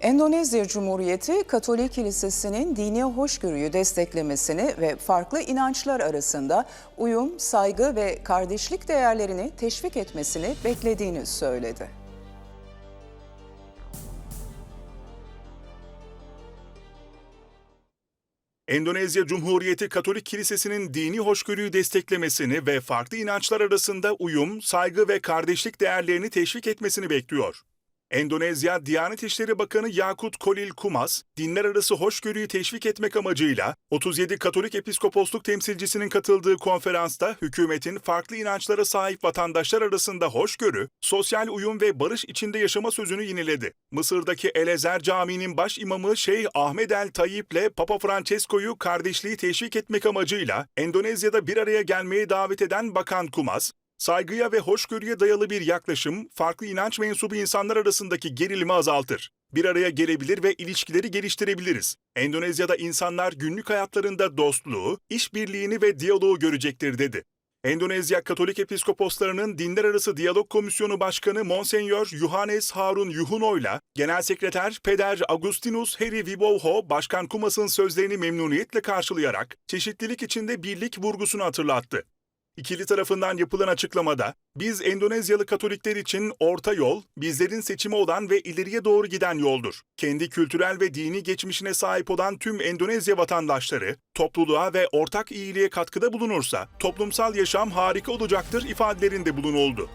Endonezya Cumhuriyeti Katolik Kilisesi'nin dini hoşgörüyü desteklemesini ve farklı inançlar arasında uyum, saygı ve kardeşlik değerlerini teşvik etmesini beklediğini söyledi. Endonezya Cumhuriyeti Katolik Kilisesi'nin dini hoşgörüyü desteklemesini ve farklı inançlar arasında uyum, saygı ve kardeşlik değerlerini teşvik etmesini bekliyor. Endonezya Diyanet İşleri Bakanı Yakut Kolil Kumas, dinler arası hoşgörüyü teşvik etmek amacıyla 37 Katolik Episkoposluk temsilcisinin katıldığı konferansta hükümetin farklı inançlara sahip vatandaşlar arasında hoşgörü, sosyal uyum ve barış içinde yaşama sözünü yineledi. Mısır'daki El Ezer Camii'nin baş imamı Şeyh Ahmed El Tayyip ile Papa Francesco'yu kardeşliği teşvik etmek amacıyla Endonezya'da bir araya gelmeye davet eden Bakan Kumas, saygıya ve hoşgörüye dayalı bir yaklaşım, farklı inanç mensubu insanlar arasındaki gerilimi azaltır. Bir araya gelebilir ve ilişkileri geliştirebiliriz. Endonezya'da insanlar günlük hayatlarında dostluğu, işbirliğini ve diyaloğu görecektir dedi. Endonezya Katolik Episkoposlarının Dinler Arası Diyalog Komisyonu Başkanı Monsenyor Yohannes Harun Yuhuno'yla Genel Sekreter Peder Agustinus Heri Viboho, Başkan Kumas'ın sözlerini memnuniyetle karşılayarak çeşitlilik içinde birlik vurgusunu hatırlattı. İkili tarafından yapılan açıklamada, biz Endonezyalı Katolikler için orta yol, bizlerin seçimi olan ve ileriye doğru giden yoldur. Kendi kültürel ve dini geçmişine sahip olan tüm Endonezya vatandaşları, topluluğa ve ortak iyiliğe katkıda bulunursa, toplumsal yaşam harika olacaktır ifadelerinde bulunuldu.